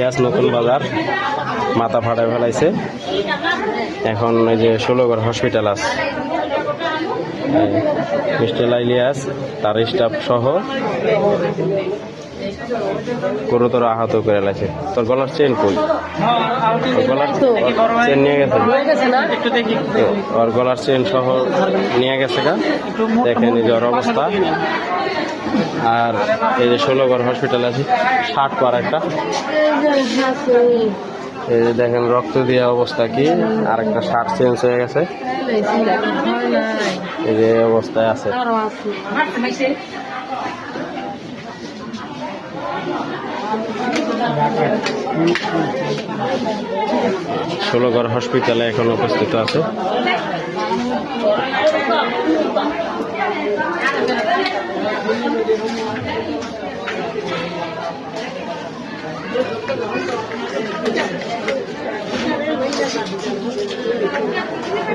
পেঁয়াজ নতুন বাজার, মাথা ফাটায় ফেলাইছে। এখন ওই যে ষোলোগড় হসপিটাল এই মিস্টার ইলিয়াস তার স্টাফ সহ। গুরুতর আহত করে লাগছে তোর গলার চেন কই? গলার চেন নিয়ে গেছে? ওর গলার চেন সহ নিয়ে গেছে গা। দেখেন এই যে অবস্থা। আর এই যে ষোলোগড় হসপিটাল আছে ষাট পার একটা। এই যে দেখেন রক্ত দেওয়া অবস্থা কি? আর একটা শার্ট চেঞ্জ হয়ে গেছে। এই যে অবস্থায় আছে। ষোলোগড় হসপিটালে এখন উপস্থিত আছে।